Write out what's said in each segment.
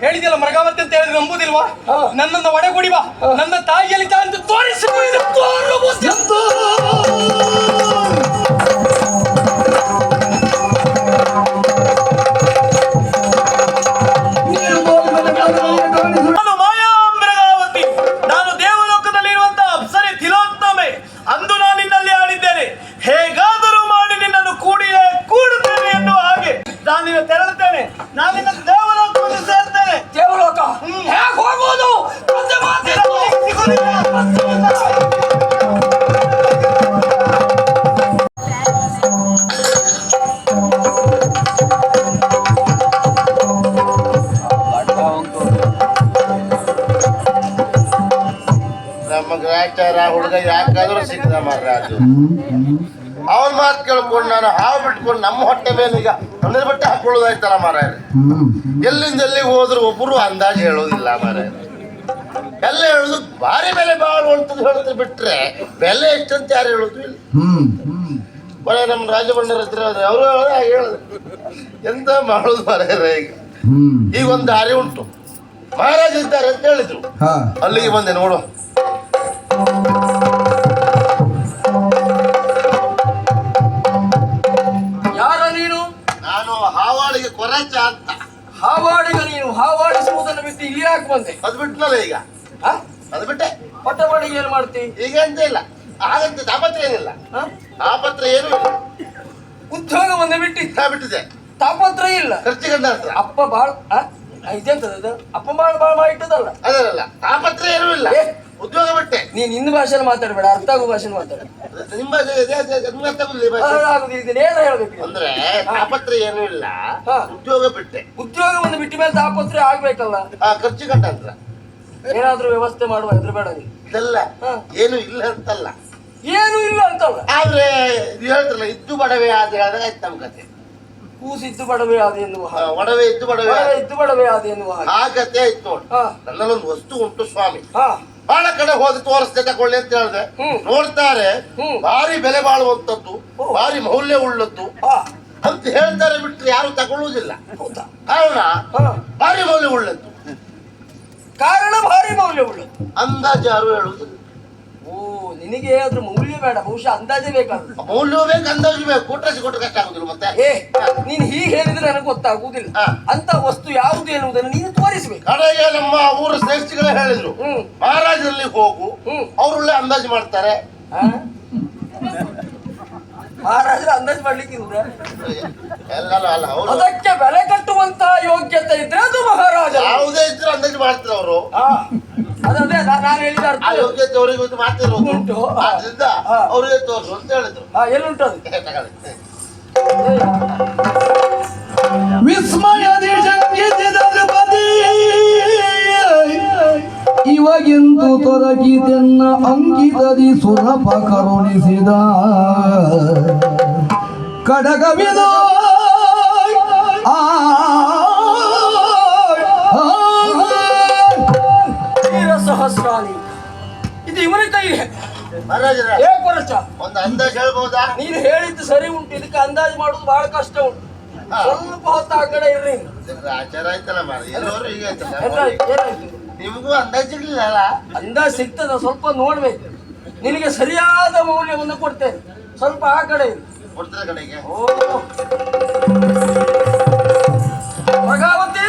ಹೇಳಿದ್ಯಲ್ಲ ಮರಗಾವತಿ ಅಂತ ಹೇಳಿದ್ರೆ ನಂಬುದಿಲ್ವಾ. ನನ್ನನ್ನು ಒಡೆಗುಡಿ ಬಾ. ನನ್ನ ತಾಯಿಯಲ್ಲಿ ಅಂತ ತೋರಿಸಿ. ಗ್ರಾಚಾರ ಹುಡುಗ ಯಾಕಾದ್ರೂ ಸಿಕ್ಕದ ಅದು ಅವನ ಮಾತು ಕೇಳ್ಕೊಂಡು ನಾನು ಹಾವು ಬಿಟ್ಕೊಂಡು ನಮ್ಮ ಹೊಟ್ಟೆ ಮೇಲೆ ಈಗ ಅಂದ್ರೆ ಬಟ್ಟೆ ಹಾಕೊಳ್ಳೋದಾಯ್ತಲ್ಲ ಮಾರ ಎಲ್ಲಿಂದ ಎಲ್ಲಿಗೆ ಹೋದ್ರು ಒಬ್ಬರು ಅಂದಾಜು ಹೇಳೋದಿಲ್ಲ ಮಾರ ಎಲ್ಲ ಹೇಳುದು ಭಾರಿ ಬೆಲೆ ಬಾಳು ಅಂತದ್ದು ಹೇಳಿದ್ರೆ ಬಿಟ್ರೆ ಬೆಲೆ ಎಷ್ಟಂತ ಯಾರು ಹೇಳುದು ಬರೀ ನಮ್ಮ ರಾಜಭಂಡರ ಹತ್ರ ಅವರು ಹೇಳುದು ಎಂತ ಮಾಡುದು ಮಾರ್ಯಾರ ಈಗ? ಈಗ ಒಂದು ದಾರಿ ಉಂಟು. ಮಹಾರಾಜ ಇದ್ದಾರೆ ಅಂತ ಹೇಳಿದ್ರು. ಅಲ್ಲಿಗೆ ಬಂದೆ ನೋಡು. ಯಾರ ನೀನು? ನಾನು ಹಾವಾಳಿಗೆ ಕೊರಚ ಅಂತ. ಹಾವಾಡಿಗ ನೀನು. ಹಾವಾಡಿಸುವುದನ್ನು ಬಿಟ್ಟು ಇಲ್ಲಿ ಯಾಕೆ ಬಂದೆ? ಅದು ಬಿಟ್ನಲ್ಲ ಈಗ? ಹ? ಅದು ಬಿಟ್ಟೆ. ಪಟ್ಟವಾಡಿಗೆ ಏನು ಮಾಡ್ತಿ? ಈಗ ಎಂತ ಇಲ್ಲ. ಹಾಗಂತ ತಾಪತ್ರ ಏನಿಲ್ಲ. ಹ? ತಾಪತ್ರ ಏನು ಇಲ್ಲ. ಉದ್ಯೋಗವನ್ನೇ ಬಿಟ್ಟಿ. ನಾ ಬಿಟ್ಟಿದೆ ತಾಪತ್ರ ಇಲ್ಲ. ಖರ್ಚು ಗಂಡ ಹತ್ರ. ಅಪ್ಪ ಬಾಳ್ ಹ? ಇದೆಂತದ ಇದು? ಅಪ್ಪ ಬಾಳ್ ಬಾಳ್ ಮಾಡಿಟ್ಟದಲ್ಲ. ಅದರಲ್ಲ ತಾಪತ್ರ ಏನೂ ಇಲ್ಲ. ಏ. ಉದ್ಯೋಗ ಬಿಟ್ಟೆ. ನೀನ್ ಇನ್ನು ಭಾಷೆಲಿ ಮಾತಾಡಬೇಡ ಅರ್ಥ ಆಗುವ ಭಾಷೆಯಲ್ಲಿ ಮಾತಾಡ. ನಿಮ್ಮ ಹೇಳ್ಬೇಕು? ಅಂದ್ರೆ ತಾಪತ್ರ ಏನೂ ಇಲ್ಲ. ಉದ್ಯೋಗ ಬಿಟ್ಟೆ. ಉದ್ಯೋಗವನ್ನು ಬಿಟ್ಟ ಮೇಲೆ ತಾಪತ್ರೆ ಆಗ್ಬೇಕಲ್ಲ? ಖರ್ಚು ಕಟ್ಟ ಅಂತ. ಏನಾದ್ರೂ ವ್ಯವಸ್ಥೆ ಮಾಡುವ ಹೆದ್ರ ಬೇಡ ನೀನು. ಇದೆಲ್ಲ. ಏನು ಇಲ್ಲ ಅಂತಲ್ಲ. ಏನು ಇಲ್ಲ ಅಂತಲ್ಲ? ಆದ್ರೆ ಹೇಳ್ತಾರಲ್ಲ ಇದ್ದು ಬಡವೆ ಆದ್ರೆ ಆದ್ರೆ ಆಯ್ತು ನಮ್ಮ ಕತೆ. ಕೂಸಿದ್ದು ಬಡವೆ ಆದ ಎನ್ನುವ ಒಡವೆ ಇದ್ದು ಬಡವೆ. ಇದ್ದು ಬಡವೆ ಆದ ಎನ್ನುವ ಆ ಕತೆ ಆಯ್ತು ನೋಡಿ. ನನ್ನಲ್ಲೊಂದು ವಸ್ತು ಉಂಟು ಸ್ವಾಮಿ. ಹಾ. ಬಹಳ ಕಡೆ ಹೋಗಿ ತೋರಿಸ್ದೆ ತಗೊಳ್ಳಿ ಅಂತ ಹೇಳಿದೆ. ನೋಡ್ತಾರೆ. ಭಾರಿ ಬೆಲೆ ಬಾಳುವಂತದ್ದು ಭಾರಿ ಮೌಲ್ಯ ಉಳ್ಳದ್ದು ಅಂತ ಹೇಳ್ತಾರೆ ಬಿಟ್ರೆ ಯಾರು ತಗೊಳ್ಳುವುದಿಲ್ಲ ಹೌದಾ? ಕಾರಣ ಭಾರಿ ಮೌಲ್ಯ ಉಳ್ಳದ್ದು. ಕಾರಣ ಭಾರಿ ಮೌಲ್ಯ ಉಳ್ಳದ್ದು. ಅಂದಾಜು ಯಾರು ಹೇಳುವುದಿಲ್ಲ. ಓ ನಿನಗೆ ಅದ್ರ ಮೌಲ್ಯ ಬೇಡ ಬಹುಶಃ ಅಂದಾಜೇ ಬೇಕಾದ್ರೆ ಮೌಲ್ಯ ಬೇಕು ಅಂದಾಜು ಬೇಕು. ಕೊಟ್ಟರೆ ಕೊಟ್ಟು ಕಷ್ಟ ಆಗುದಿಲ್ಲ ಮತ್ತೆ? ಏ ನೀನ್ ಹೀಗೆ ಹೇಳಿದ್ರೆ ನನಗೆ ಗೊತ್ತಾಗುವುದಿಲ್ಲ ಅಂತ ವಸ್ತು ಯಾವುದು ಎನ್ನುವುದನ್ನು ನೀನು ತೋರಿಸಬೇಕು. ಕಡೆಗೆ ನಮ್ಮ ಊರ ಶ್ರೇಷ್ಠಿಗಳೇ ಹೇಳಿದ್ರು. ಮಹಾರಾಜರಲ್ಲಿ ಹೋಗು. ಅವ್ರೊಳ್ಳೆ ಅಂದಾಜು ಮಾಡ್ತಾರೆ. ಮಹಾರಾಜರ ಅಂದಾಜು ಮಾಡ್ಲಿಕ್ಕೆ ಇರುವುದಾ? ಎಲ್ಲ ಅಲ್ಲ ಅವರು. ಅದಕ್ಕೆ ಬೆಲೆ ಕಟ್ಟುವಂತ ಯೋಗ್ಯತೆ ಇದ್ರೆ ಅದು ಮಹಾರಾಜ ಯಾವುದೇ ಇದ್ರು ಅಂದಾಜು ಮಾಡ್ತಾರೆ ಅವರು. ಅದದೇ ನಾನು ಹೇಳಿದ ಅರ್ಥ. ಆ ಯೋಗ್ಯತೆ ಅವರಿಗೆ ಗೊತ್ತು ಮಾತಿರೋದು ಉಂಟು. ಆದ್ರಿಂದ ಹಾ. ಅವರಿಗೆ ತೋರಿಸು ಅಂತ ಹೇಳಿದ್ರು. ಹಾ, ಎಲ್ಲುಂಟು ಅದು? ತಗೊಳ್ಳಿ. ವಿಸ್ಮಯದಿ ಶಂಕಿಸಿದ ನೃಪತಿ ಇವಾಗಿಂದು ತೊರಗಿದೆನ್ನ ಅಂಕಿತದಿ ಸುರಪ ಕರುಣಿಸಿದ. ಕಡಗವಿದು ವೀರ ಇದು ಇವನ ಕೈಗೆ ಮಹಾರಾಜರ ಒಂದು ಅಂದಾಜು ಹೇಳ್ಬೋದಾ? ನೀನು ಹೇಳಿದ್ದು ಸರಿ ಉಂಟು. ಇದಕ್ಕೆ ಅಂದಾಜು ಮಾಡುದು ಬಹಳ ಕಷ್ಟ ಉಂಟು. ಸ್ವಲ್ಪ ಹೊತ್ತು ಆ ಕಡೆ ಇರ್ರಿ ಆಚಾರ ಆಯ್ತಲ್ಲ ಮಾರ ಎಲ್ಲರೂ ಹೀಗೆ ಆಯ್ತಲ್ಲ ಏನಾಯ್ತು ಏನಾಯ್ತು? ನಿಮಗೂ ಅಂದಾಜು ಇರ್ಲಿಲ್ಲ ಅಲ್ಲ? ಅಂದಾಜು ಸಿಗ್ತದ ಸ್ವಲ್ಪ ನೋಡ್ಬೇಕು. ನಿನಗೆ ಸರಿಯಾದ ಮೌಲ್ಯವನ್ನು ಕೊಡ್ತೇನೆ. ಸ್ವಲ್ಪ ಆ ಕಡೆ ಇರು. ಕೊಡ್ತಾರೆ ಕಡೆಗೆ? ಓ. ಭಗಾವತಿ!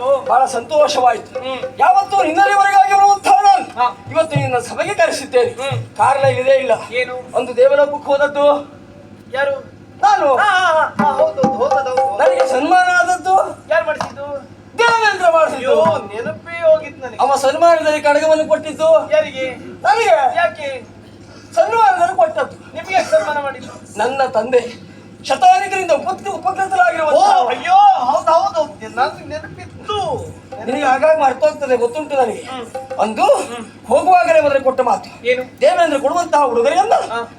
ಸಂತೋಷವಾಯಿತು ಸಂತೋಷವಾಯ್ತು. ಯಾವತ್ತೂ ನಿನ್ನಲ್ಲಿವರೆಗಾಗಿ ಬರುವಂತಹ ನಾನು. ಇವತ್ತು ನಿನ್ನ ಸಭೆಗೆ ಕರೆಸಿದ್ದೇನೆ. ಕಾರಣ ಇದೇ ಇಲ್ಲ. ಏನು? ಒಂದು ದೇವಲೋಕಕ್ಕೆ ಹೋದದ್ದು? ಯಾರು? ನಾನು. ನನಗೆ ಸನ್ಮಾನ ಆದದ್ದು? ಯಾರು ಮಾಡಿಸಿದ್ದು? ದೇವೇಂದ್ರ ಮಾಡಿಸಿದ್ದು. ನೆನಪೇ ಹೋಗಿತ್ತು ನನಗೆ. ಅವ ಸನ್ಮಾನದಲ್ಲಿ ಕಡಗವನ್ನು ಕೊಟ್ಟಿದ್ದು? ಯಾರಿಗೆ? ನನಗೆ. ಯಾಕೆ? ಸನ್ಮಾನದಲ್ಲಿ ಕೊಟ್ಟದ್ದು. ನಿಮಗೆ ಸನ್ಮಾನ ಮಾಡಿದ್ದು? ನನ್ನ ತಂದೆ. ಶತಾನಿಕರಿಂದ ಉಪಕೃತ ಉಪಕೃತರಾಗಿರುವ ಅಯ್ಯೋ ಹೌದು ಹೌದು. ನನಗೆ ನೆನಪಿತ್ತು. ನಿನಗೆ ಆಗಾಗ ಮರ್ತೋಗ್ತದೆ ಗೊತ್ತುಂಟು ನನಗೆ. ಅಂದು ಹೋಗುವಾಗಲೇ ಮೊದಲು ಕೊಟ್ಟ ಮಾತು. ಏನು? ದೇವೇಂದ್ರ ಕೊಡುವಂತಹ ಉಡುಗೊರೆಯನ್ನ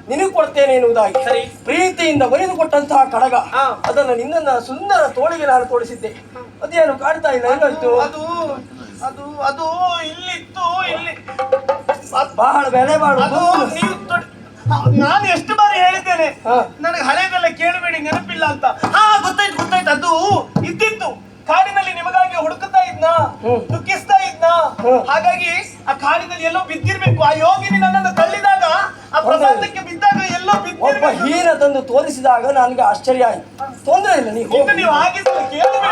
ನಿನಗೆ ಕೊಡ್ತೇನೆ ಎನ್ನುವುದಾಗಿ. ಸರಿ. ಪ್ರೀತಿಯಿಂದ ಬರೆದು ಕೊಟ್ಟಂತಹ ಕಡಗ. ಅದನ್ನು ನಿನ್ನನ್ನ ಸುಂದರ ತೋಳಿಗೆ ನಾನು ತೋರಿಸಿದ್ದೆ. ಅದೇನು ಕಾಡ್ತಾ ಇಲ್ಲ ಏನಾಯ್ತು? ಅದು ಅದು ಅದು ಇಲ್ಲಿತ್ತು ಇಲ್ಲಿ. ಬಹಳ ಬೆಲೆ ಮಾಡುದು. ನೀವು ನಾನು ಎಷ್ಟು ಬಾರಿ ಹೇಳಿದ್ದೇನೆ. ನನಗೆ ಹಳೆದೆಲ್ಲ ಕೇಳಬೇಡಿ ನೆನಪಿಲ್ಲ ಅಂತ. ಹಾ ಗೊತ್ತಾಯ್ತು ಗೊತ್ತಾಯ್ತು. ಅದು ಇದ್ದಿತ್ತು. ಕಾಡಿನಲ್ಲಿ ನಿಮಗಾಗಿ ಹುಡುಕುತ್ತಾ ಇದ್ನ. ದುಃಖಿಸ್ತಾ ಇದ್ನ. ಹಾಗಾಗಿ ಆ ಕಾಡಿನಲ್ಲಿ ಎಲ್ಲೋ ಬಿದ್ದಿರ್ಬೇಕು. ಆ ಯೋಗಿನಿ ನನ್ನನ್ನು ತಳ್ಳಿದಾಗ ಆ ಪ್ರಸಾದಕ್ಕೆ ಬಿದ್ದಾಗ ಎಲ್ಲೋ ಒಬ್ಬ ಹೀರ ಹೀನ ತಂದು ತೋರಿಸಿದಾಗ ನನಗೆ ಆಶ್ಚರ್ಯ ಆಯ್ತು. ತೊಂದರೆ ಇಲ್ಲ ನೀವು ನೀವು ಆಗಿದ್ದಲ್ಲ ಕೇಳಬೇಕು.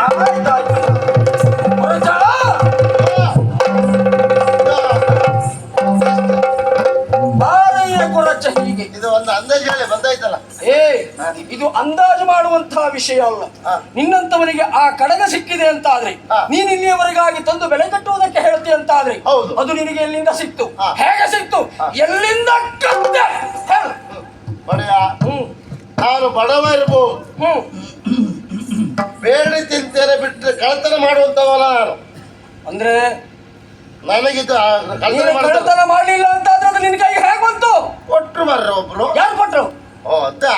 ಹೀಗೆ. ಇದು ಒಂದು ಅಂದಾಜು ಹೇಳಿ ಬಂದಾಯ್ತಲ್ಲ? ಏ ಇದು ಅಂದಾಜು ಮಾಡುವಂತಹ ವಿಷಯ ಅಲ್ಲ. ನಿನ್ನಂತವರಿಗೆ ನಿನ್ನಂತವನಿಗೆ ಆ ಕಡಗ ಸಿಕ್ಕಿದೆ ಅಂತ ಆದ್ರೆ ನೀನು ಇಲ್ಲಿಯವರೆಗಾಗಿ ತಂದು ಬೆಳೆ ಕಟ್ಟುವುದಕ್ಕೆ ಹೇಳ್ತಿ ಅಂತ ಆದ್ರೆ ಹೌದು. ಅದು ನಿನಗೆ ಎಲ್ಲಿಂದ ಸಿಕ್ತು. ಹೇಗೆ ಸಿಕ್ತು. ಎಲ್ಲಿಂದ ಕತ್ತೆ? ನಾನು ಬಡವ ಇರ್ಬೋದು ಬೇಡಿ ತಿಂತೇನೆ ಬಿಟ್ಟರೆ ಕಳ್ತನ ಮಾಡುವಂತವಲ್ಲ ನಾನು. ಅಂದ್ರೆ ನನಗಿದು ಆ ಕಳ್ತನ ನೀನು ಮಾಡ್ತಾರೆ ಕಳ್ಳತನ ಮಾಡ್ಲಿಲ್ಲ ಅಂತ ಆದ್ರೆ ಅದು ನಿನ್ ಕೈಗೆ ಹೇಗೆ ಬಂತು ಕೊಟ್ರು ಮಾರ್ರೆ ಒಬ್ರು ಯಾರು ಕೊಟ್ರು ಓ ಅದ.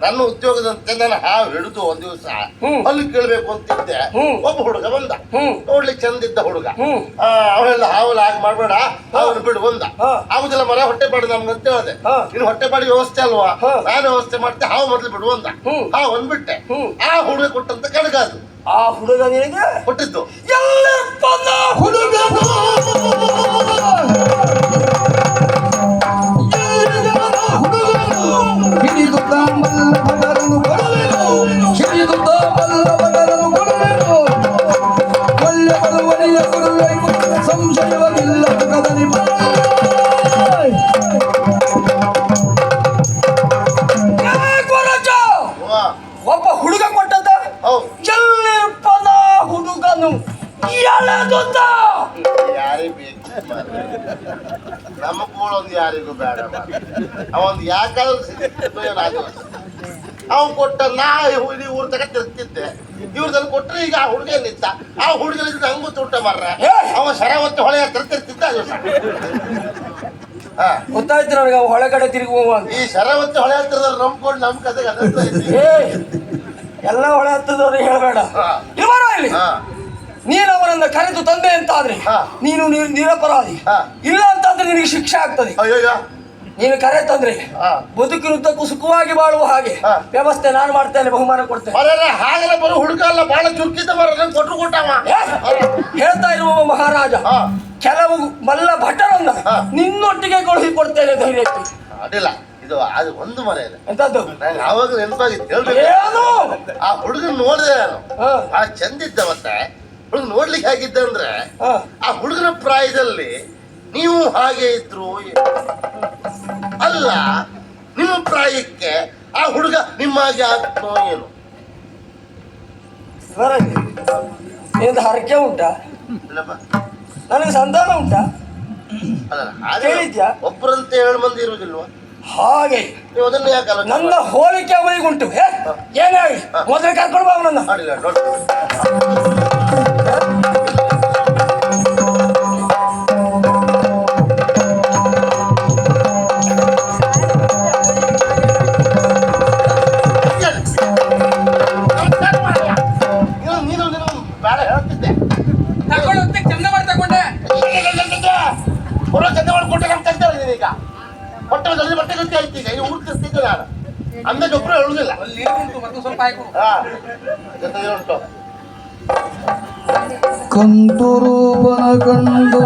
ನನ್ನ ಉದ್ಯೋಗದಂತೆ ನಾನು ಹಾವು ಹಿಡಿದು ಒಂದ್ ದಿವಸ. ಅಲ್ಲಿ ಕೇಳ್ಬೇಕು ಅಂತಿದ್ದೆ. ಒಬ್ಬ ಹುಡುಗ ಬಂದ. ನೋಡ್ಲಿಕ್ಕೆ ಚಂದಿದ್ದ ಹುಡುಗ ಹ್ಮ್. ಆ, ಅವಳೆಲ್ಲ ಹಾವಲ್ಲ ಹಾಗೆ ಮಾಡ್ಬೇಡ ಅವನು ಬಿಡು ಬಂದ. ಆಗುದಿಲ್ಲ ಮರ ಹೊಟ್ಟೆ ಪಾಡು ನಮ್ಗೆ ಅಂತ ಹೇಳಿದೆ. ಇನ್ನು ಹೊಟ್ಟೆ ಪಾಡಿ ವ್ಯವಸ್ಥೆ ಅಲ್ವಾ. ನಾನು ವ್ಯವಸ್ಥೆ ಮಾಡ್ತೆ ಹಾವು ಮೊದ್ಲು ಬಿಡು ಅಂದ ಹಾವು ಹ್ಮ್. ಆ ಹುಡುಗ ಕೊಟ್ಟಂತ ಕಡಗ ಅದು ಆ ಹುಡುಗ ನಿನಗೆ ಕೊಟ್ಟಿದ್ದು ಹುಡುಗನು ಹಿಡಿದು ತಾಂಬಲ್ಲ ಯಾರಿಗೂ ಬೇಡ ಅವನ್ ಯಾಕಾದ್ರೂ ಏನೋ ಕೊಟ್ಟ ನಾ ಊರ್ ತಗ ತಿರ್ತಿದ್ದೆ ಇವ್ರದಲ್ಲಿ ಕೊಟ್ರೆ ಈಗ ಆ ಹುಡುಗ ನಿಂತ ಆ ಹುಡುಗನಿಂದ ಹಂಗು ತುಟ್ಟ ಮಾರ್ರ! ಅವ ಶರ ಹೊತ್ತು ಹೊಳೆ ತಿರ್ತಿರ್ತಿದ್ದ ಅದು ಗೊತ್ತಾಯ್ತು ನನಗೆ ಅವ ಹೊಳಗಡೆ ತಿರುಗುವ ಅಂತ. ಈ ಶರ ಹೊತ್ತು ಹೊಳೆ ಹತ್ತಿರದಲ್ಲಿ ನಂಬ್ಕೊಂಡು ನಮ್ ಕತೆಗೆ ಎಲ್ಲ ಹೊಳೆ ಹತ್ತದವ್ರು ಹೇಳಬೇಡ. ಇಲ್ಲಿ. ನೀನು ಅವನನ್ನ ಕರೆದು ತಂದೆ ಅಂತ ಆದ್ರೆ. ನೀನು ನಿರ್- ನಿರಪರಾಧಿ. ಇಲ್ಲ ಅಂತಂದ್ರೆ ನಿನಗೆ ಶಿಕ್ಷೆ ಆಗ್ತದೆ. ಅಯ್ಯಯ್ಯೋ. ನೀನು ಕರೆ ತಂದ್ರೆ ಹಾ. ಬದುಕಿನುದ್ದಕ್ಕೂ ಸುಖವಾಗಿ ಬಾಳುವ ಹಾಗೆ. ವ್ಯವಸ್ಥೆ ನಾನು ಮಾಡ್ತೇನೆ ಬಹುಮಾನ ಕೊಡ್ತೇನೆ. ಹಾಗೆಲ್ಲ ಬರೋ ಹುಡುಗ ಅಲ್ಲ ಬಹಳ ಚುರುಕಿದ್ದ ಮರ ಕೊಟ್ಟರು ಕೊಟ್ರು ಕೊಟ್ಟವ ಹೇಳ್ತಾ ಇರುವ ಮಹಾರಾಜ. ಕೆಲವು ಮಲ್ಲ ಭಟರನ್ನ. ನಿನ್ನೊಟ್ಟಿಗೆ ಕಳುಹಿ ಕೊಡ್ತೇನೆ ಧೈರ್ಯಕ್ಕೆ. ಅದಿಲ್ಲ ಇದು ಅದು ಒಂದು ಮನೆ ಇದೆ. ಎಂತದ್ದು ಆವಾಗ ನೆನಪಾಗಿತ್ತು ಹೇಳ್ಬೇಕು. ಆ ಹುಡುಗನ್ ನೋಡಿದೆ ನಾನು. ಆ ಚಂದಿದ್ದ ಮತ್ತೆ. ಹುಡುಗ ನೋಡ್ಲಿಕ್ಕೆ ಹೇಗಿದ್ದ ಅಂದ್ರೆ ಆ ಹುಡುಗನ ಪ್ರಾಯದಲ್ಲಿ ನೀವು ಹಾಗೆ ಇದ್ರು ಅಲ್ಲ ನಿಮ್ಮ ಪ್ರಾಯಕ್ಕೆ ಆ ಹುಡುಗ ನಿಮ್ಮ ಹಾಗೆ ಆಗ್ತೋ ಏನು. ನಿಂದು ಹರಕೆ ಉಂಟಾ? ಇಲ್ಲಪ್ಪ. ನನಗೆ ಸಂತಾನ ಉಂಟಾ? ಅಲ್ಲ ಹಾಗೆ ಕೇಳಿದ್ಯಾ? ಒಬ್ಬರಂತೆ ಏಳು ಮಂದಿ ಇರುವುದಿಲ್ವಾ? ಹಾಗೆ. ನೀವು ಅದನ್ನ ಯಾಕಲ್ಲ ನನ್ನ ಹೋಲಿಕೆ ಅವರಿಗುಂಟು ಏನಾಗಿ ಮೊದಲೇ ಕರ್ಕೊಂಡು ಬಾ ಅವನನ್ನ. ಬಾಬಾ ಕಂಡು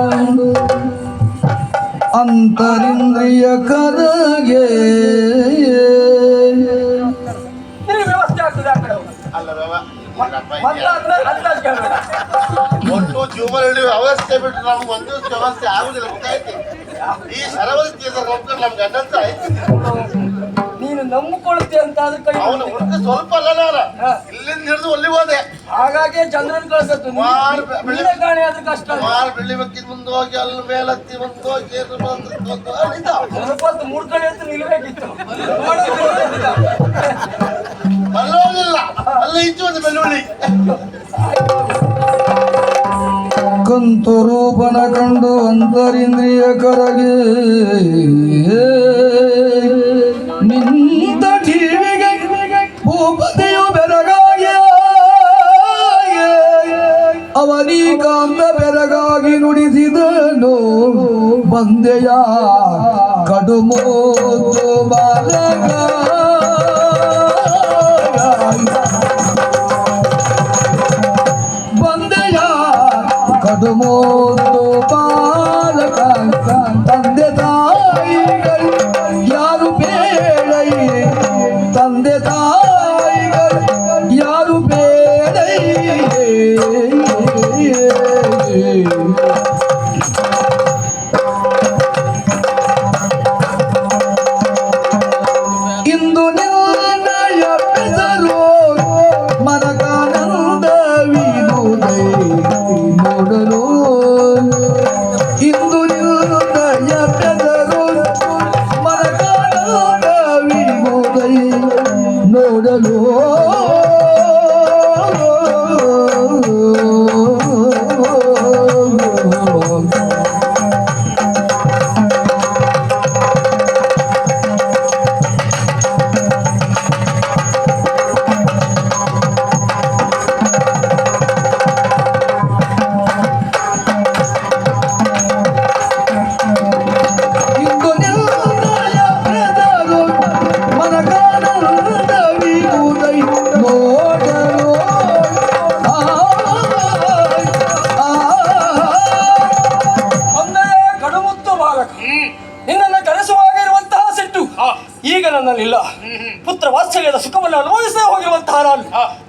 ಅಂತರಿಂದ್ರಿಯ ಕದಗೆ ಒಟ್ಟು ಜೀವನ ವ್ಯವಸ್ಥೆ ಬಿಟ್ಟು ನಮ್ಗೆ ಒಂದು ವ್ಯವಸ್ಥೆ ಆಗುದಿಲ್ಲ ಗೊತ್ತಾಯ್ತು? ಈ ನೋಡ್ಕೊಂಡು ನಮ್ಗೆ ಗಂಡಂತ ಐತಿ ನೀನು ಅಂತ ಅಂತ ಅದಕ್ಕೆ ಅವನು ಹುಡುಗ ಸ್ವಲ್ಪ ಅಲ್ಲ ಹಾ. ಇಲ್ಲಿಂದ ಹಿಡಿದು ಅಲ್ಲಿ ಹೋದೆ. ಹಾಗಾಗಿ ಚಂದ್ರನ್ ಕಳ್ಸತ್ತು. ಮಾರ್ ಬೆ- ನೀನೇ ಕಾಣೆ ಆದ್ರೆ ಕಷ್ಟ ಮಾರು ಬೆಳ್ಳಿ ಬೆಕ್ಕಿದ ಮುಂದೆ ಹೋಗಿ ಅಲ್ಲಿ ಮೇಲತ್ತಿ ಮುಂದೆ ಹೋಗಿ ಎದ್ರು ಬಂದು ಬಂದು ಅಲ್ಲಿಂದ ಸ್ವಲ್ಪ ಹೊತ್ತು ಮೂಡ್ಕಡೆ ಅಂತ. ನಿಲ್ಬೇಕಿತ್ತು ಅಲ್ಲೋಗಿಲ್ಲ. ಅಲ್ಲಿ ಇಂಚು ಒಂದು ಬೆಳ್ಳುಳ್ಳಿ. ಕಂತು ರೂಪನ ಕಂಡು ಅಂತರಿಂದ್ರಿಯ ಕರಗೆ. ಅವನೀಕಾಂತ ಬೆರಗಾಗಿ ನುಡಿಸಿದನು. ಬಂದೆಯ ಕಡುಮೋತು ಬಾಲಕ ಬಂದೆಯ ಕಡುಮೋದು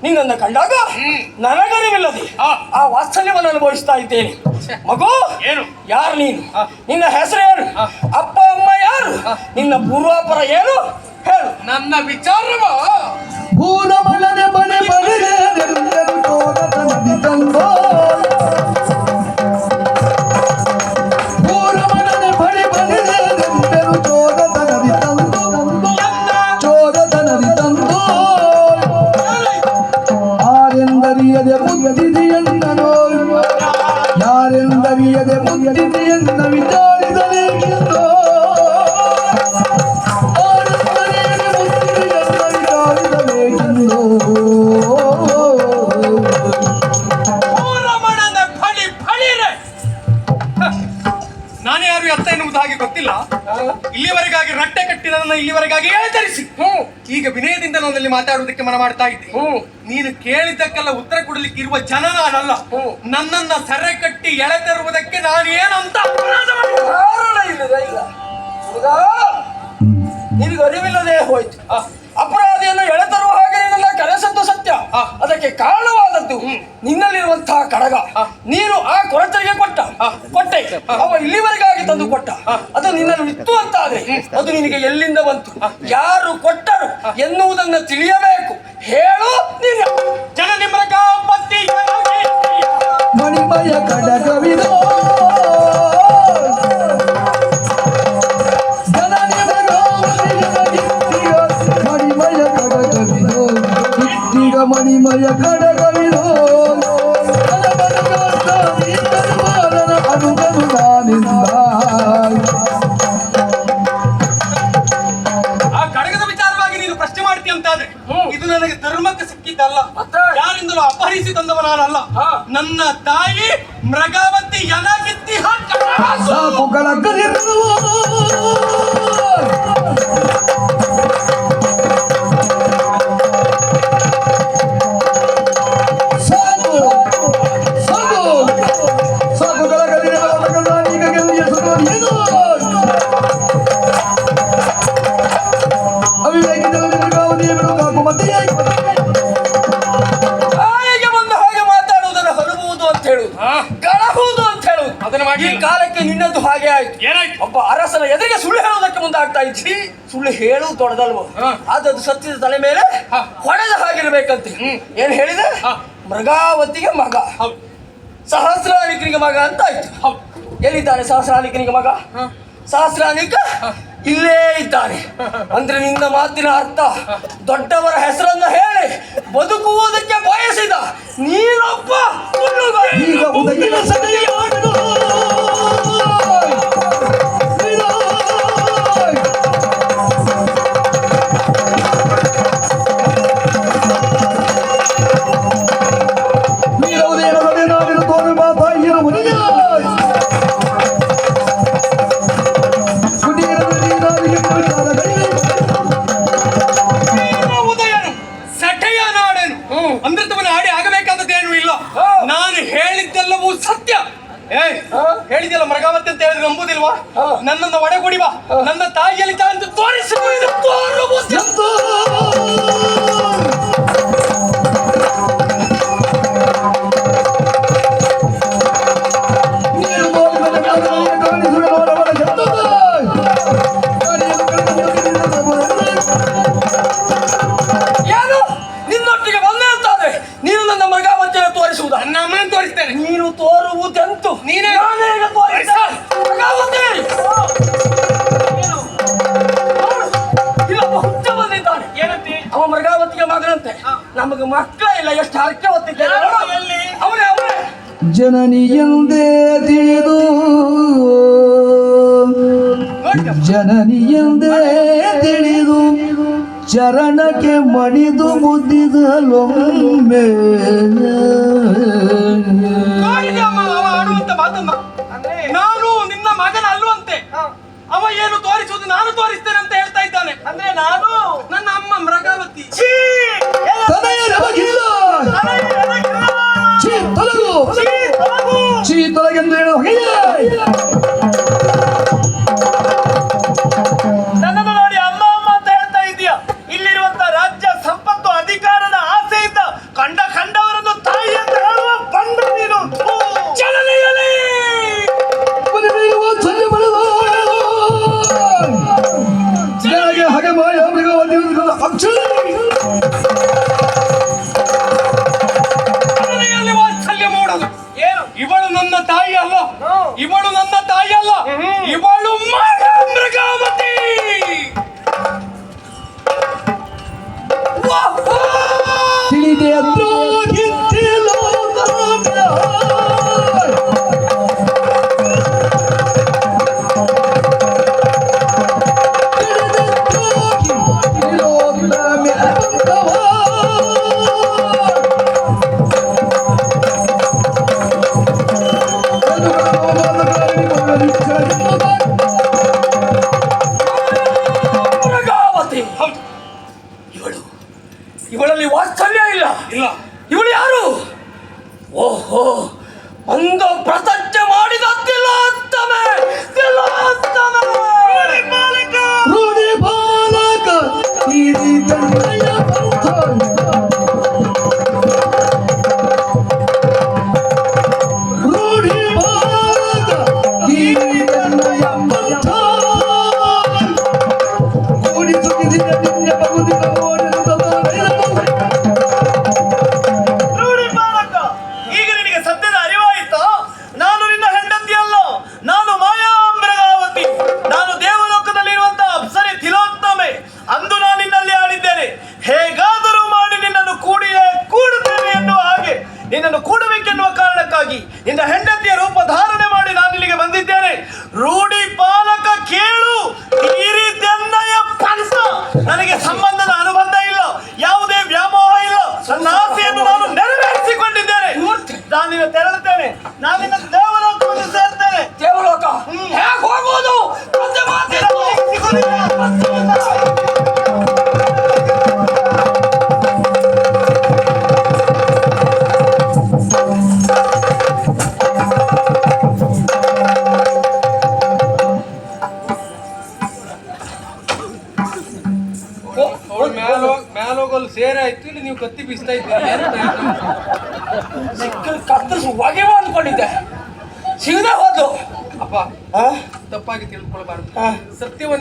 ನಿನ್ನನ್ನು ಕಂಡಾಗ ನನಗರಿವಿಲ್ಲದೆ ಆ. ವಾತ್ಸಲ್ಯವನ್ನು ಅನುಭವಿಸ್ತಾ ಇದ್ದೇನೆ. ಮಗು ಏನು? ಯಾರು ನೀನು? ನಿನ್ನ ಹೆಸರು ಏನು? ಅಪ್ಪ ಅಮ್ಮ ಯಾರು? ನಿನ್ನ ಪೂರ್ವಾಪರ ಏನು? ಹೇಳು. ನನ್ನ ವಿಚಾರವ? ಮುದ್ದಿದೆಯನ್ನನೋ ಯಾರೆಂದರಿಯದೆ ಮುದ್ದಿದೆಯನ್ನ ಎಂದ ಫಳಿರೆ ನಾನು ಯಾರು ಎತ್ತ ಎನ್ನುವುದಾಗಿ ಗೊತ್ತಿಲ್ಲ. ಇಲ್ಲಿವರೆಗಾಗಿ ರಟ್ಟೆ ಕಟ್ಟಿದ ನನ್ನ ಇಲ್ಲಿವರೆಗಾಗಿ ಎಳೆತರಿಸಿ. ಈಗ ವಿನಯದಿಂದ ನನ್ನಲ್ಲಿ ಮಾತಾಡುವುದಕ್ಕೆ ಮನ ಮಾಡ್ತಾ ಇದ್ದೆ ನೀನು ಕೇಳಿದ್ದಕ್ಕೆಲ್ಲ ಉತ್ತರ ಕೊಡಲಿಕ್ಕೆ ಇರುವ ಜನ ನಾನಲ್ಲ ನನ್ನನ್ನ ಸೆರೆ ಕಟ್ಟಿ ಎಳೆ ತರುವುದಕ್ಕೆ ನಾನು ಏನಂತ ನಿನಗೆ ಅರಿವಿಲ್ಲದೆ ಹೋಯ್ತು. ಅಪರಾಧಿಯನ್ನು ಎಳೆತರುವ ಹಾಗೆ ಕೆಲಸದ್ದು ಸತ್ಯ. ಅದಕ್ಕೆ ಕಾರಣವಾದದ್ದು ನಿನ್ನಲ್ಲಿರುವಂತಹ ಕಡಗ ನೀನು ಆ ಕೊರತರಿಗೆ ಕೊಟ್ಟ. ಕೊಟ್ಟೆ. ಅವ ಇಲ್ಲಿವರೆಗಾಗಿ ತಂದು ಕೊಟ್ಟ. ಅದು ನಿನ್ನಲ್ಲಿ ಇತ್ತು ಅಂತಾದ್ರೆ ಅದು ನಿನಗೆ ಎಲ್ಲಿಂದ ಬಂತು? ಯಾರು ಕೊಟ್ಟರು ಎನ್ನುವುದನ್ನು ತಿಳಿಯಬೇಕು. ಹೇಳು ನಿನ್ನ ಜನ ಪತ್ತಿ ಮಣಿಮಯ ಕಡಗವಿದೋ ಮಣಿಮಯ ಕಡಗವಿದೋ ಮಣಿಮಯ ಕಡಗವಿದೋ ಸಿಕ್ಕಿದ್ದಲ್ಲ? ಯಾರಿಂದಲೂ ಅಪಹರಿಸಿ ತಂದವ ನಾನಲ್ಲ. ನನ್ನ ತಾಯಿ ಮೃಗಾವತಿ ಯಲಗಿತ್ತಿ ಹಾಕ ಹಾಗೆ ಆಯ್ತು. ಏನಾಯ್ತು? ಒಬ್ಬ ಅರಸನ ಎದುರಿಗೆ ಸುಳ್ಳು ಹೇಳೋದಕ್ಕೆ ಮುಂದಾಗ್ತಾ ಇದ್ರಿ ಸುಳ್ಳು ಹೇಳು ತೊಡದಲ್ವ ಅದು ಸತ್ಯದ ತಲೆ ಮೇಲೆ ಹೊಡೆದ ಹಾಗಿರ್ಬೇಕಂತೆ. ಏನ್ ಹೇಳಿದೆ? ಮೃಗಾವತಿಗೆ ಮಗ. ಸಹಸ್ರಾನಿಕನಿಗೆ ಮಗ ಅಂತ ಆಯ್ತು. ಎಲ್ಲಿದ್ದಾನೆ ಸಹಸ್ರಾನಿಕನಿಗೆ ಮಗ? ಸಹಸ್ರಾನಿಕ ಇಲ್ಲೇ ಇದ್ದಾನೆ. ಅಂದ್ರೆ ನಿನ್ನ ಮಾತಿನ ಅರ್ಥ. ದೊಡ್ಡವರ ಹೆಸರನ್ನು ಹೇಳಿ ಬದುಕುವುದಕ್ಕೆ ಬಯಸಿದ ನೀನೊಬ್ಬ ಈಗ ನಮಗೆ ಮಕ್ಕಳ ಇಲ್ಲ ಎಷ್ಟು ಹರಕೆ ಹೊತ್ತಿದ್ದಾರೆ ಅವನೇ ಅವನೇ ಮಣಿದು ತಿಳಿದು ಜನನಿಯಂದೇ ತಿಳಿದು ಚರಣಕ್ಕೆ ಮಣಿದು ಮುದ್ದಿದಲೊಮ್ಮೆ ನಾನು ನಿನ್ನ ಮಗನ ಅಲ್ಲುವಂತೆ ಅವ ಏನು ತೋರಿಸುವುದು ನಾನು ತೋರಿಸ್ತೇನೆ ಅಂತ ಹೇಳ್ತಾ ಇದ್ದಾನೆ. ಅಂದ್ರೆ ನಾನು? ನನ್ನ ಅಮ್ಮ ಮೃಗಾವತಿ. ತಲಗು ಚೀ ತಲಗೆಂದು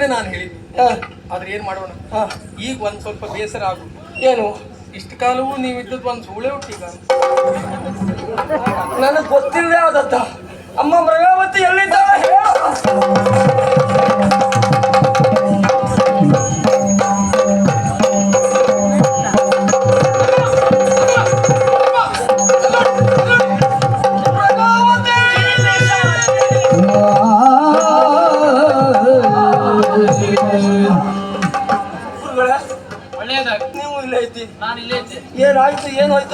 ಸತ್ಯವನ್ನೇ ನಾನು ಹೇಳಿದ್ದೆ ಆದ್ರೆ ಏನ್ ಮಾಡೋಣ. ಈಗ ಒಂದ್ ಸ್ವಲ್ಪ ಬೇಸರ ಆಗು. ಏನು? ಇಷ್ಟು ಕಾಲವೂ ನೀವು ಇದ್ದದ್ದು ಒಂದು ಸೂಳೆ ಹುಟ್ಟೀಗ ನನಗೆ ಗೊತ್ತಿಲ್ಲದೆ ಯಾವ್ದತ್ತ ಅಮ್ಮ ಮೃಗಾವತಿ ಎಲ್ಲಿದ್ದಾಳೆ ಹೇಳು.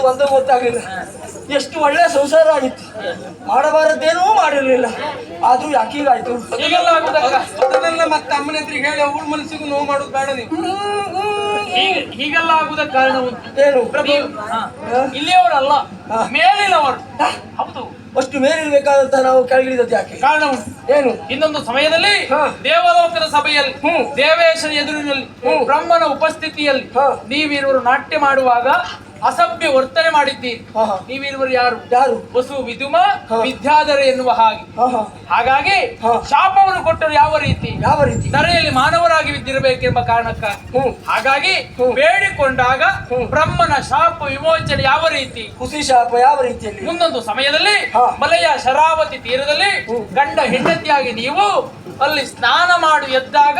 ಏನಾಯ್ತು ಒಂದು ಗೊತ್ತಾಗಲಿಲ್ಲ. ಎಷ್ಟು ಒಳ್ಳೆ ಸಂಸಾರ ಆಗಿತ್ತು. ಮಾಡಬಾರದೇನೂ ಮಾಡಿರಲಿಲ್ಲ. ಆದ್ರೂ ಯಾಕೀಗಾಯ್ತು? ಅದನ್ನೆಲ್ಲ ಮತ್ತೆ ಅಮ್ಮನ ಹತ್ರ ಹೇಳಿ ಅವ್ರ ಮನಸ್ಸಿಗೂ ನೋವು ಮಾಡೋದು ಬೇಡ ನೀವು. ಹೀಗೆ ಹೀಗೆಲ್ಲ ಆಗುದ ಕಾರಣ ಏನು? ಇಲ್ಲಿಯವರಲ್ಲ ಮೇಲಿನವರು. ಹೌದು. ಅಷ್ಟು ಮೇಲಿರ್ಬೇಕಾದಂತ ನಾವು ಕೆಳಗಿಳಿದದ್ದು ಯಾಕೆ? ಕಾರಣ ಏನು? ಇನ್ನೊಂದು ಸಮಯದಲ್ಲಿ. ದೇವಲೋಕದ ಸಭೆಯಲ್ಲಿ. ದೇವೇಶನ ಎದುರಿನಲ್ಲಿ ಹ್ಮ್. ಬ್ರಹ್ಮನ ಉಪಸ್ಥಿತಿಯಲ್ಲಿ. ನೀವಿರುವರು ನಾಟ್ಯ ಮಾಡುವಾಗ ಅಸಭ್ಯ ವರ್ತನೆ ಮಾಡಿದ್ದೀರಿ. ನೀವಿರುವರು ಯಾರು? ಯಾರು? ವಸು ವಿದುಮ ವಿದ್ಯಾಧರ ಎನ್ನುವ ಹಾಗೆ. ಹಾಗಾಗಿ. ಶಾಪವನ್ನು ಕೊಟ್ಟರು ಯಾವ ರೀತಿ? ಯಾವ ರೀತಿ? ತರೆಯಲ್ಲಿ ಮಾನವರಾಗಿ ಬಿದ್ದಿರಬೇಕೆಂಬ ಕಾರಣಕ್ಕ ಹಾಗಾಗಿ. ಬೇಡಿಕೊಂಡಾಗ ಹ್ಮ್. ಬ್ರಹ್ಮನ ಶಾಪ ವಿಮೋಚನೆ ಯಾವ ರೀತಿ? ಹುಸಿ ಶಾಪ ಯಾವ ರೀತಿಯಲ್ಲಿ? ಮುಂದೊಂದು ಸಮಯದಲ್ಲಿ. ಮಲೆಯ ಶರಾವತಿ ತೀರದಲ್ಲಿ ಗಂಡ ಹೆಂಡತಿಯಾಗಿ ನೀವು ಅಲ್ಲಿ ಸ್ನಾನ ಮಾಡಿ ಎದ್ದಾಗ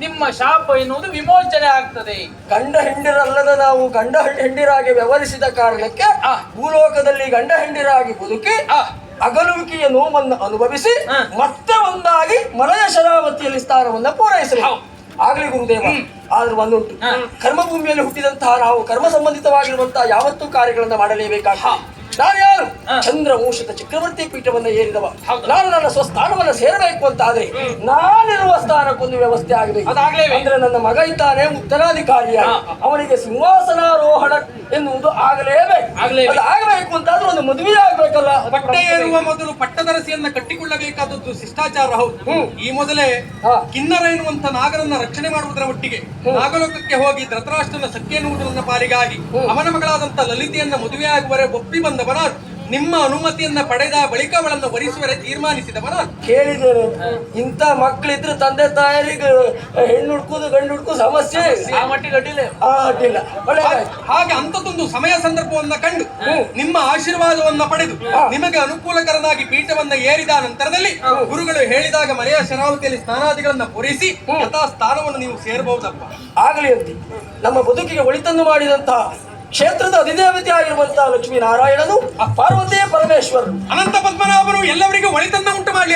ನಿಮ್ಮ ಶಾಪ ಎನ್ನುವುದು ವಿಮೋಚನೆ ಆಗ್ತದೆ. ಗಂಡ ಹೆಂಡಿರಲ್ಲದ ನಾವು ಗಂಡ ಹೆಂಡಿರಾಗಿ ವ್ಯವಹರಿಸಿದ ಕಾರಣಕ್ಕೆ ಆ. ಭೂಲೋಕದಲ್ಲಿ ಗಂಡ ಹೆಂಡಿರಾಗಿ ಬದುಕಿ ಆ, ಅಗಲುವಿಕೆಯ ನೋವನ್ನು ಅನುಭವಿಸಿ. ಮತ್ತೆ ಒಂದಾಗಿ ಮಲಯ ಶರಾವತಿಯಲ್ಲಿ ಸ್ಥಾನವನ್ನು ಪೂರೈಸಲು. ಆಗಲಿ ಗುರುದೇವ ಆದ್ರೆ ಒಂದುಂಟು. ಕರ್ಮಭೂಮಿಯಲ್ಲಿ ಹುಟ್ಟಿದಂತಹ ನಾವು ಕರ್ಮ ಸಂಬಂಧಿತವಾಗಿರುವಂತಹ ಯಾವತ್ತೂ ಕಾರ್ಯಗಳನ್ನು ಮಾಡಲೇಬೇಕಾಗ್ತದೆ. ನಾನು ಯಾರು. ಚಂದ್ರವಂಶದ ಚಕ್ರವರ್ತಿ ಪೀಠವನ್ನು ಏರಿದವ. ನಾನು ನನ್ನ ಸ್ವಸ್ಥಾನವನ್ನು ಸೇರಬೇಕು ಅಂತ ಆದ್ರೆ ನಾನಿರುವ ಸ್ಥಾನಕ್ಕೊಂದು ವ್ಯವಸ್ಥೆ ಆಗಬೇಕು. ಅದಾಗ್ಲೇಬೇಕು. ಅಂದ್ರೆ ನನ್ನ ಮಗ ಇದ್ದಾನೆ ಉತ್ತರಾಧಿಕಾರಿಯ. ಅವನಿಗೆ ಸಿಂಹಾಸನಾರೋಹಣ ಎನ್ನುವುದು ಆಗಲೇಬೇಕು. ಆಗಬೇಕು ಅಂತ ಆಗಬೇಕು ಅಂತಾದ್ರೂ ಒಂದು ಮದುವೆ ಆಗ್ಬೇಕಲ್ಲ. ಬಟ್ಟೆ ಏರುವ ಮೊದಲು ಪಟ್ಟದರಸಿಯನ್ನ ಕಟ್ಟಿಕೊಳ್ಳಬೇಕಾದದ್ದು ಶಿಷ್ಟಾಚಾರ ಹೌದು. ಈ ಮೊದಲೇ. ಕಿನ್ನರ ಎನ್ನುವಂತ ನಾಗರನ್ನ ರಕ್ಷಣೆ ಮಾಡುವುದರ ಒಟ್ಟಿಗೆ ನಾಗಲೋಕಕ್ಕೆ ಹೋಗಿ ಧೃತರಾಷ್ಟ್ರನ ಸತ್ಯ ನನ್ನ ಪಾಲಿಗಾಗಿ ಅವನ ಮಗಳಾದಂತ ಲಲಿತೆಯನ್ನ ಮದುವೆಯಾಗುವರೆ ಒಪ್ಪಿ ಬಂದವನ ನಿಮ್ಮ ಅನುಮತಿಯನ್ನ ಪಡೆದ ಬಳಿಕ ಅವಳನ್ನು ವರಿಸುವರೆ ತೀರ್ಮಾನಿಸಿದವನ? ಕೇಳಿದ್ದೇನೆ. ಇಂಥ ಮಕ್ಕಳಿದ್ರು ತಂದೆ ತಾಯರಿಗೆ ಹೆಣ್ಣು ಹುಡ್ಕುದು ಗಂಡು ಹುಡ್ಕುದು ಸಮಸ್ಯೆ. ಆ ಮಟ್ಟಿಗೆ ಅಡ್ಡಿಲ್ಲ. ಆ, ಅಡ್ಡಿಲ್ಲ ಒಳ್ಳೆದಾಯ್ತು ಹಾಗೆ ಅಂಥದ್ದೊಂದು ಸಮಯ ಸಂದರ್ಭವನ್ನ ಕಂಡು ನಿಮ್ಮ ಆಶೀರ್ವಾದವನ್ನ ಪಡೆದು ನಿಮಗೆ ಅನುಕೂಲಕರನಾಗಿ ಪೀಠವನ್ನ ಏರಿದ ನಂತರದಲ್ಲಿ ಗುರುಗಳು ಹೇಳಿದಾಗ ಮನೆಯ ಶರಾವತಿಯಲ್ಲಿ ಸ್ನಾನಾದಿಗಳನ್ನ ಪೂರೈಸಿ ಯಥಾ ಸ್ಥಾನವನ್ನು ನೀವು ಸೇರಬಹುದಪ್ಪ. ಆಗಲಿ ಅಂತ ನಮ್ಮ ಬದುಕಿಗೆ ಒಳಿತನ್ನು ಮಾಡಿದಂತಹ ಕ್ಷೇತ್ರದ ಅಧಿದೇವತೆ ಆಗಿರುವಂತಹ ಲಕ್ಷ್ಮೀ ನಾರಾಯಣನು ಪಾರ್ವತಿಯ ಪರಮೇಶ್ವರನು. ಅನಂತ ಪದ್ಮನಾಭರು ಎಲ್ಲರಿಗೂ ಒಳಿತನ್ನ ಉಂಟು ಮಾಡಲಿ